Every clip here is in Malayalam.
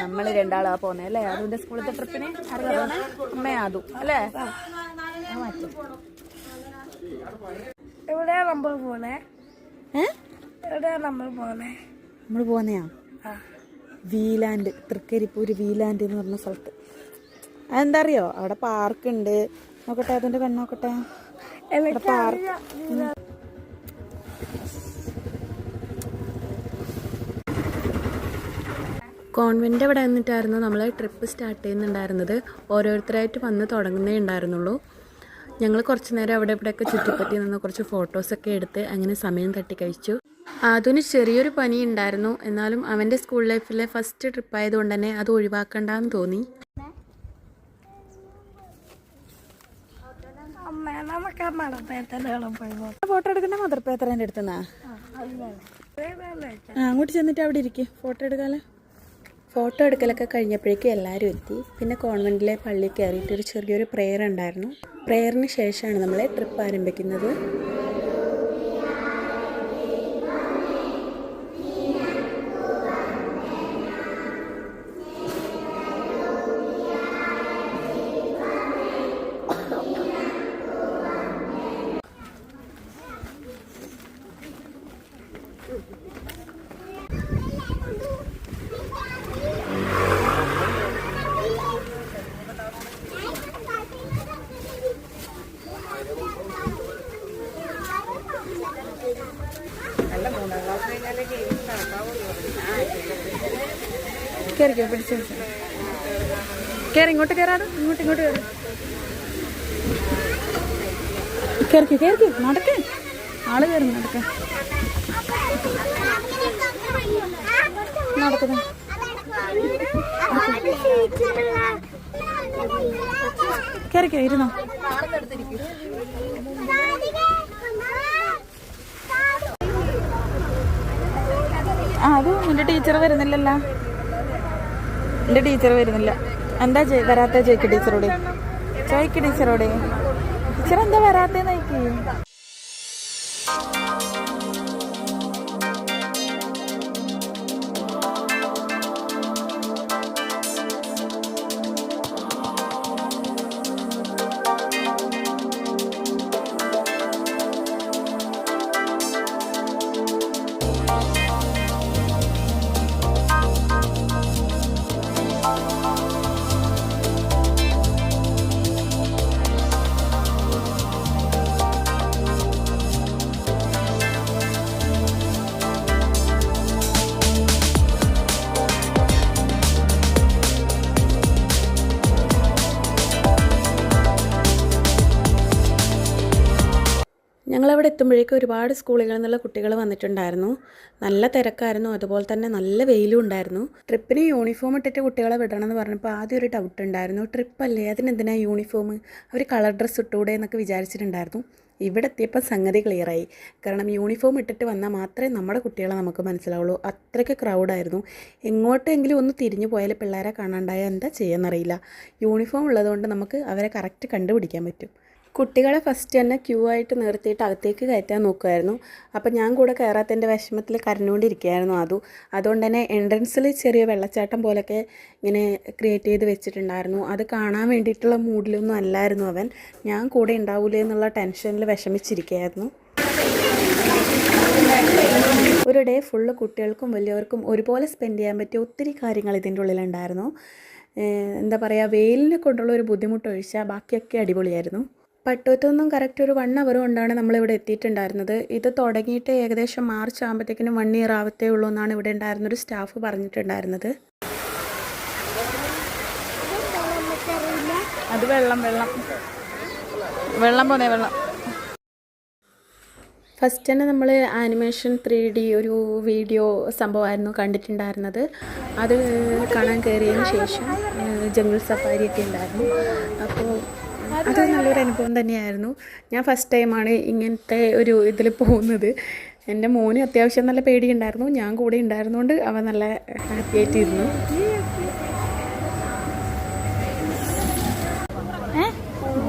നമ്മൾ രണ്ടാളാ പോന്നെ അല്ലേ? അതുകൊണ്ട് സ്കൂളത്തെ ട്രിപ്പിന് അറിയാവുന്ന അമ്മ അതും അല്ലേ? എവിടെയാ നമ്മൾ പോണേ? എവിടെയാ നമ്മൾ പോണേ? നമ്മൾ പോന്നെയാ? വീലാൻഡ് തൃക്കരിപ്പൂര് വീലാൻഡ് എന്ന് പറഞ്ഞ സ്ഥലത്ത്. അതെന്താ അറിയോ അവിടെ പാർക്ക് ഉണ്ട് നോക്കട്ടെ. അതിന്റെ കണ്ണോക്കട്ടെ പാർക്ക്. കോൺവെന്റ് അവിടെ നിന്നിട്ടായിരുന്നു നമ്മൾ ട്രിപ്പ് സ്റ്റാർട്ട് ചെയ്യുന്നുണ്ടായിരുന്നത്. ഓരോരുത്തരായിട്ട് വന്ന് തുടങ്ങുന്നേ ഉണ്ടായിരുന്നുള്ളൂ. ഞങ്ങൾ കുറച്ച് നേരം അവിടെ ഇവിടെയൊക്കെ ചുറ്റിപ്പറ്റി നിന്ന് കുറച്ച് ഫോട്ടോസൊക്കെ എടുത്ത് അങ്ങനെ സമയം തട്ടി കഴിച്ചു അതിന് ചെറിയൊരു പനി ഉണ്ടായിരുന്നു. എന്നാലും അവന്റെ സ്കൂൾ ലൈഫിലെ ഫസ്റ്റ് ട്രിപ്പ് ആയതുകൊണ്ട് തന്നെ അത് ഒഴിവാക്കണ്ടെന്ന് തോന്നി. ഫോട്ടോ എടുക്കണ്ട മദർപേത്തറേന്റെ അടുത്തുനിന്നാ അങ്ങോട്ട് ചെന്നിട്ട് അവിടെ ഇരിക്കും. ഫോട്ടോ എടുക്കാല്ലേ? ഫോട്ടോ എടുക്കലൊക്കെ കഴിഞ്ഞപ്പോഴേക്കും എല്ലാവരും എത്തി. പിന്നെ കോൺവെന്റിലെ പള്ളിയിൽ കയറിയിട്ട് ഒരു ചെറിയൊരു പ്രെയർ ഉണ്ടായിരുന്നു. പ്രെയറിന് ശേഷമാണ് നമ്മൾ ട്രിപ്പ് ആരംഭിക്കുന്നത്. കയറിക്കോ പിടിച്ചു കയറി ഇങ്ങോട്ട് കയറാതെ ഇങ്ങോട്ട് ഇങ്ങോട്ട് കയറി കയറിക്കോ കയറിക്കോ നടക്കേ. ആൾ കയറി നടക്ക. നടക്കുന്നു കയറിക്കോ ഇരുന്നോ. ആ അത് നിന്റെ ടീച്ചർ വരുന്നില്ലല്ലോ. എന്റെ ടീച്ചർ വരുന്നില്ല. എന്താ വരാത്ത ചോദിക്ക് ടീച്ചറോട് ചോദിക്ക് ടീച്ചറോട് ടീച്ചർ എന്താ വരാത്തേന്ന് ചോദിക്ക്. ഞങ്ങളവിടെ എത്തുമ്പോഴേക്കും ഒരുപാട് സ്കൂളുകളിൽ നിന്നുള്ള കുട്ടികൾ വന്നിട്ടുണ്ടായിരുന്നു. നല്ല തിരക്കായിരുന്നു. അതുപോലെ തന്നെ നല്ല വെയിലും ഉണ്ടായിരുന്നു. ട്രിപ്പിന് യൂണിഫോം ഇട്ടിട്ട് കുട്ടികളെ വിടണം എന്ന് പറഞ്ഞപ്പോൾ ആദ്യം ഒരു ഡൗട്ട് ഉണ്ടായിരുന്നു. ട്രിപ്പല്ലേ അതിനെന്തിനാ യൂണിഫോം? അവർ കളർ ഡ്രസ്സ് ഇട്ടൂടെ എന്നൊക്കെ വിചാരിച്ചിട്ടുണ്ടായിരുന്നു. ഇവിടെ എത്തിയപ്പോൾ സംഗതി ക്ലിയറായി കാരണം യൂണിഫോം ഇട്ടിട്ട് വന്നാൽ മാത്രമേ നമ്മുടെ കുട്ടികളെ നമുക്ക് മനസ്സിലാവുള്ളൂ. അത്രയ്ക്ക് ക്രൗഡായിരുന്നു എങ്ങോട്ടെങ്കിലും ഒന്ന് തിരിഞ്ഞു പോയാൽ പിള്ളേരെ കാണാണ്ടായാൽ എന്താ ചെയ്യാന്നറിയില്ല. യൂണിഫോം ഉള്ളതുകൊണ്ട് നമുക്ക് അവരെ കറക്റ്റ് കണ്ടുപിടിക്കാൻ പറ്റും. കുട്ടികളെ ഫസ്റ്റ് തന്നെ ക്യൂ ആയിട്ട് നിർത്തിയിട്ട് അകത്തേക്ക് കയറ്റാൻ നോക്കുമായിരുന്നു അപ്പോൾ ഞാൻ കൂടെ കയറാത്തതിന്റെ വിഷമത്തിൽ കരഞ്ഞുകൊണ്ടിരിക്കുകയായിരുന്നു അതു. അതുകൊണ്ട് തന്നെ എൻട്രൻസിൽ ചെറിയ വെള്ളച്ചാട്ടം പോലൊക്കെ ഇങ്ങനെ ക്രിയേറ്റ് ചെയ്ത് വെച്ചിട്ടുണ്ടായിരുന്നു. അത് കാണാൻ വേണ്ടിയിട്ടുള്ള മൂഡിലൊന്നും അല്ലായിരുന്നു അവൻ. ഞാൻ കൂടെ ഉണ്ടാവൂലേ എന്നുള്ള ടെൻഷനിൽ വിഷമിച്ചിരിക്കുകയായിരുന്നു. ഒരു ഡേ ഫുള്ള് കുട്ടികൾക്കും വലിയവർക്കും ഒരുപോലെ സ്പെൻഡ് ചെയ്യാൻ പറ്റിയ ഒത്തിരി കാര്യങ്ങൾ ഇതിന്റെ ഉള്ളിലുണ്ടായിരുന്നു. എന്താ പറയുക വെയിലിനെ കൊണ്ടുള്ള ഒരു ബുദ്ധിമുട്ട് ഒഴിച്ചാൽ ബാക്കിയൊക്കെ അടിപൊളിയായിരുന്നു. പട്ടുവത്തൊന്നും കറക്റ്റ് ഒരു വൺ അവർ കൊണ്ടാണ് നമ്മളിവിടെ എത്തിയിട്ടുണ്ടായിരുന്നത്. ഇത് തുടങ്ങിയിട്ട് ഏകദേശം മാർച്ച് ആകുമ്പോഴത്തേക്കിനും വൺ ഇയർ ആവത്തേ ഉള്ളൂ എന്നാണ് ഇവിടെ ഉണ്ടായിരുന്ന ഒരു സ്റ്റാഫ് പറഞ്ഞിട്ടുണ്ടായിരുന്നത്. അത് വെള്ളം വെള്ളം. വെള്ളം പോന്നേ വെള്ളം. ഫസ്റ്റ് തന്നെ നമ്മൾ ആനിമേഷൻ ത്രീ ഡി ഒരു വീഡിയോ സംഭവമായിരുന്നു കണ്ടിട്ടുണ്ടായിരുന്നത്. അത് കാണാൻ കയറിയതിന് ശേഷം ജംഗിൾ സഫാരി ഒക്കെ ഉണ്ടായിരുന്നു. അപ്പോൾ അത് നല്ലൊരു അനുഭവം തന്നെയായിരുന്നു. ഞാൻ ഫസ്റ്റ് ടൈമാണ് ഇങ്ങനത്തെ ഒരു ഇതിൽ പോകുന്നത്. എന്റെ മോന് അത്യാവശ്യം നല്ല പേടിയുണ്ടായിരുന്നു. ഞാൻ കൂടെ ഉണ്ടായിരുന്നുകൊണ്ട് അവ നല്ല ഹാപ്പി ആയിട്ടിരുന്നു.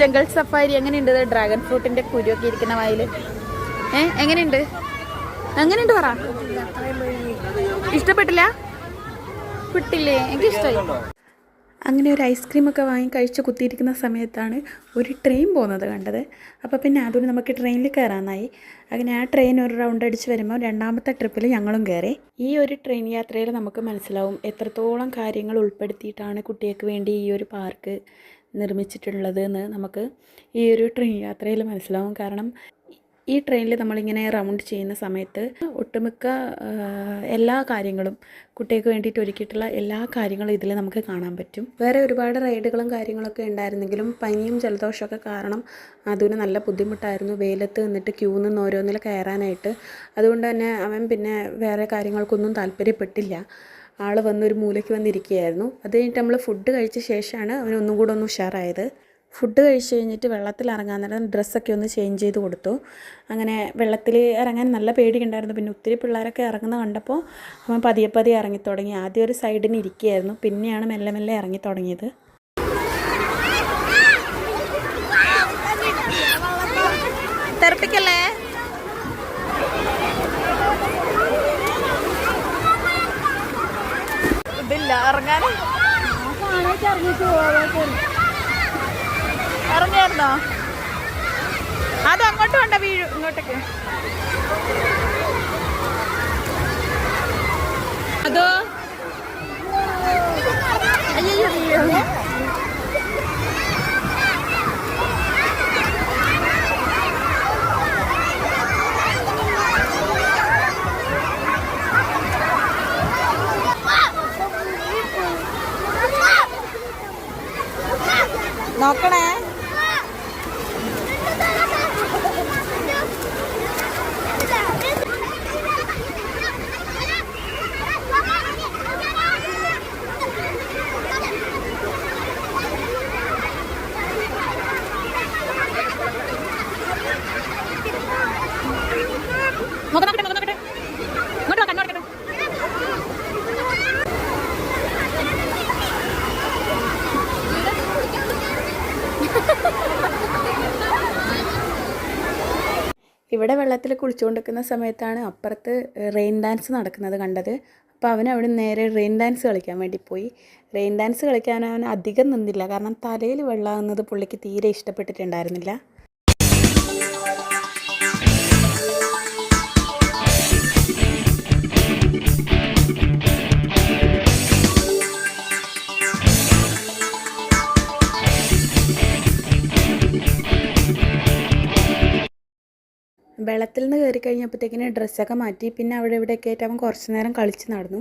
ജംഗൾ സഫാരി എങ്ങനെയുണ്ട്? ഡ്രാഗൺ ഫ്രൂട്ടിന്റെ കുരുവൊക്കെ ഇരിക്കുന്ന വായിൽ ഏ? എങ്ങനെയുണ്ട്? എങ്ങനെയുണ്ട് പറ? ഇഷ്ടപ്പെട്ടില്ല? കിട്ടില്ലേ? എനിക്ക് ഇഷ്ടമായി അങ്ങനെ ഒരു ഐസ്ക്രീമൊക്കെ വാങ്ങി കഴിച്ച് കുത്തിയിരിക്കുന്ന സമയത്താണ് ഒരു ട്രെയിൻ പോകുന്നത് കണ്ടത്. അപ്പോൾ പിന്നെ അതുകൊണ്ട് നമുക്ക് ട്രെയിനിൽ കയറാനായി അങ്ങനെ ആ ട്രെയിൻ ഒരു റൗണ്ട് അടിച്ച് വരുമ്പോൾ രണ്ടാമത്തെ ട്രിപ്പിൽ ഞങ്ങളും കയറി ഈ ഒരു ട്രെയിൻ യാത്രയിൽ നമുക്ക് മനസ്സിലാവും എത്രത്തോളം കാര്യങ്ങൾ ഉൾപ്പെടുത്തിയിട്ടാണ് കുട്ടികൾക്ക് വേണ്ടി ഈ ഒരു പാർക്ക് നിർമ്മിച്ചിട്ടുള്ളത് എന്ന് നമുക്ക് ഈ ഒരു ട്രെയിൻ യാത്രയിൽ മനസ്സിലാവും. കാരണം ഈ ട്രെയിനിൽ നമ്മളിങ്ങനെ റൗണ്ട് ചെയ്യുന്ന സമയത്ത് ഒട്ടുമിക്ക എല്ലാ കാര്യങ്ങളും കുട്ടികൾക്ക് വേണ്ടിയിട്ട് ഒരുക്കിയിട്ടുള്ള എല്ലാ കാര്യങ്ങളും ഇതിൽ നമുക്ക് കാണാൻ പറ്റും. വേറെ ഒരുപാട് റൈഡുകളും കാര്യങ്ങളൊക്കെ ഉണ്ടായിരുന്നെങ്കിലും പനിയും ജലദോഷമൊക്കെ കാരണം അതിന് നല്ല ബുദ്ധിമുട്ടായിരുന്നു. വെയിലത്ത് നിന്നിട്ട് ക്യൂ നിന്ന് ഓരോന്നിൽ കയറാനായിട്ട്. അതുകൊണ്ട് തന്നെ അവൻ പിന്നെ വേറെ കാര്യങ്ങൾക്കൊന്നും താല്പര്യപ്പെട്ടില്ല. ആൾ വന്നൊരു മൂലയ്ക്ക് വന്നിരിക്കുകയായിരുന്നു. അത് കഴിഞ്ഞിട്ട് നമ്മൾ ഫുഡ് കഴിച്ച ശേഷമാണ് അവൻ ഒന്നും കൂടെ ഒന്ന് ഉഷാറായത്. ഫുഡ് കഴിച്ച് കഴിഞ്ഞിട്ട് വെള്ളത്തിൽ ഇറങ്ങാൻ നേരം ഡ്രസ്സൊക്കെ ഒന്ന് ചേഞ്ച് ചെയ്ത് കൊടുത്തു. അങ്ങനെ വെള്ളത്തിൽ ഇറങ്ങാൻ നല്ല പേടിയുണ്ടായിരുന്നു. പിന്നെ ഒത്തിരി പിള്ളേരൊക്കെ ഇറങ്ങുന്ന കണ്ടപ്പോൾ അവൻ പതിയെ പതിയെ ഇറങ്ങി തുടങ്ങി ആദ്യം ഒരു സൈഡിന് ഇരിക്കുകയായിരുന്നു. പിന്നെയാണ് മെല്ലെ മെല്ലെ ഇറങ്ങി തുടങ്ങിയത് തെറപ്പിക്കല്ലേ? ഇതില്ല ഇറങ്ങാൻ ഇറങ്ങിയായിരുന്നോ അത് അങ്ങോട്ടും ഉണ്ടോ വീഴു ഇങ്ങോട്ടേക്ക്? അതോ അയ്യോ അയ്യോ നോക്കണേ നോക്ക് നോക്കട്ടെ നോക്ക് നോക്കട്ടെ ഇങ്ങോട്ട് വാ കണ്ണോടക്കട്ടെ ഇവിടെ വെള്ളത്തിൽ കുളിച്ചുകൊണ്ടിരിക്കുന്ന സമയത്താണ് അപ്പുറത്ത് റെയിൻ ഡാൻസ് നടക്കുന്നത് കണ്ടത്. അപ്പോൾ അവൻ അവിടെ നേരെ റെയിൻ ഡാൻസ് കളിക്കാൻ വേണ്ടി പോയി. റെയിൻ ഡാൻസ് കളിക്കാൻ അവൻ അധികം നിന്നില്ല. കാരണം തലയിൽ വെള്ളമാകുന്നത് പുള്ളിക്ക് തീരെ ഇഷ്ടപ്പെട്ടിട്ടുണ്ടായിരുന്നില്ല. വെള്ളത്തിൽ നിന്ന് കയറി കഴിഞ്ഞപ്പോഴത്തേക്കിന് ഡ്രസ്സൊക്കെ മാറ്റി. പിന്നെ അവിടെ ഇവിടെയൊക്കെ ആയിട്ട് അവൻ കുറച്ച് നേരം കളിച്ച് നടന്നു.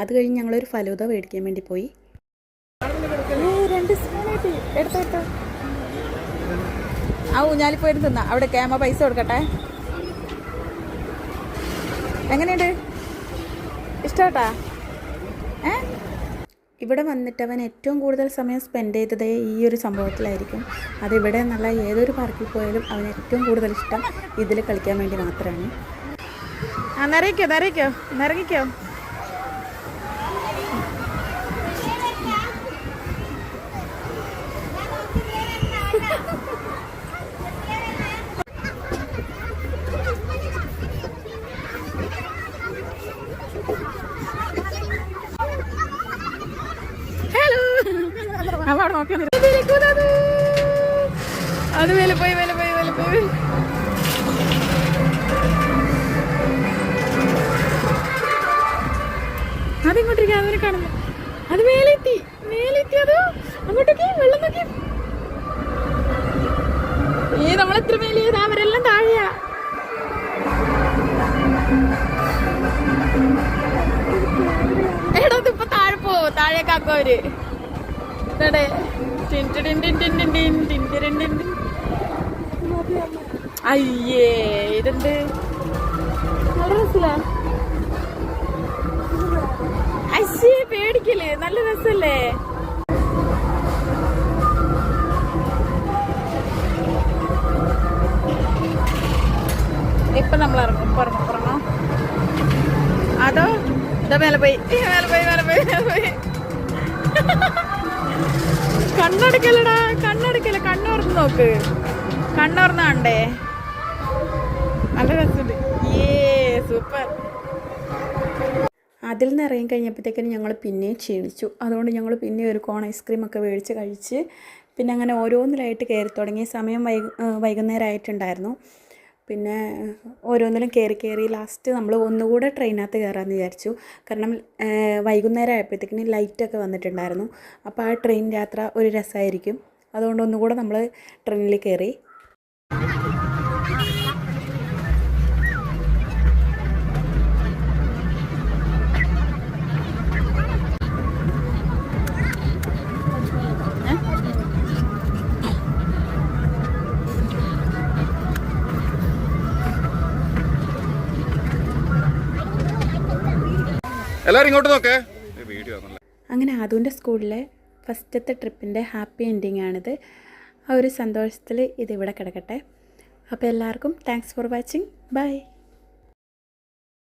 അത് കഴിഞ്ഞ് ഞങ്ങളൊരു ഫലൂത മേടിക്കാൻ വേണ്ടി പോയി. ആ ഊഞ്ഞാലിൽ പോയിട്ട് തിന്നാ. അവിടെ ക്യാമ പൈസ കൊടുക്കട്ടെ. എങ്ങനെയുണ്ട്? ഇഷ്ടട്ടാ ഏ? ഇവിടെ വന്നിട്ട് അവൻ ഏറ്റവും കൂടുതൽ സമയം സ്പെൻഡ് ചെയ്തത് ഈ ഒരു സംഭവത്തിലായിരിക്കും. അതിവിടെ നല്ല ഏതൊരു പാർക്കിൽ പോയാലും അവന് ഏറ്റവും കൂടുതൽ ഇഷ്ടം ഇതിൽ കളിക്കാൻ വേണ്ടി മാത്രമാണ്. നിറയ്ക്കോ നിറയിക്കോ നിറങ്ങിക്കോ ഹലോ അവിടെ നോക്കി അത് മേലെ പോയി മേലെ പോയി മേലെ പോയി അതിങ്ങോട്ടേക്ക് അതിനെ കാണുന്നു അത് മേലെത്തി മേലെത്തി അത് അങ്ങോട്ടൊക്കെ വെള്ളം നോക്കി ഈ നമ്മൾ എത്ര മേലെയത് അവരെല്ലാം താഴെയാ എടാ ഇപ്പൊ താഴെ പോവോ താഴേക്കാക്കോ അവർ ടിൻ ടിൻ ടിൻ ടിൻ ടിൻ ടിൻ ടിൻ ടിൻ. അയ്യേ ഇതെന്ത്? നല്ല രസലാ അശ്ശി പേടിക്കല്ലേ? നല്ല രസല്ലേ? ഇപ്പൊ നമ്മൾ ഇറങ്ങും. പുറമെ പുറമോ അതോ? ഇതാ മേലെ പോയി. മേലെ പോയി മേലെ പോയി മേലെ പോയി. കണ്ണടക്കലടാ കണ്ണടക്കല കണ്ണുറന്ന് നോക്ക്. കണ്ണോർന്ന് കണ്ടേ. നല്ല രസമുണ്ട്. ഏ സൂപ്പർ. അതിൽ നിന്ന് ഇറങ്ങി കഴിഞ്ഞപ്പോഴത്തേക്കിനും ഞങ്ങൾ പിന്നെയും ക്ഷീണിച്ചു. അതുകൊണ്ട് ഞങ്ങൾ പിന്നെ ഒരു കോൺ ഐസ്ക്രീം ഒക്കെ മേടിച്ച് കഴിച്ച് പിന്നെ അങ്ങനെ ഓരോന്നിലായിട്ട് കയറി തുടങ്ങി സമയം വൈ വൈകുന്നേരം ആയിട്ടുണ്ടായിരുന്നു. പിന്നെ ഓരോന്നിലും കയറി കയറി ലാസ്റ്റ് നമ്മൾ ഒന്നുകൂടെ ട്രെയിനകത്ത് കയറാമെന്ന് വിചാരിച്ചു. കാരണം വൈകുന്നേരം ആയപ്പോഴത്തേക്കിന് ലൈറ്റൊക്കെ വന്നിട്ടുണ്ടായിരുന്നു. അപ്പോൾ ആ ട്രെയിൻ യാത്ര ഒരു രസമായിരിക്കും. അതുകൊണ്ട് ഒന്നുകൂടെ നമ്മൾ ട്രെയിനിൽ കയറി. ഇങ്ങോട്ട് നോക്കേ. വീഡിയോ അങ്ങനെ ആദുവിന്റെ സ്കൂളിലെ ഫസ്റ്റത്തെ ട്രിപ്പിന്റെ ഹാപ്പി എൻഡിങ് ആണിത് ആ ഒരു സന്തോഷത്തിൽ ഇതിവിടെ കിടക്കട്ടെ. അപ്പോൾ എല്ലാവർക്കും താങ്ക്സ് ഫോർ വാച്ചിങ് ബൈ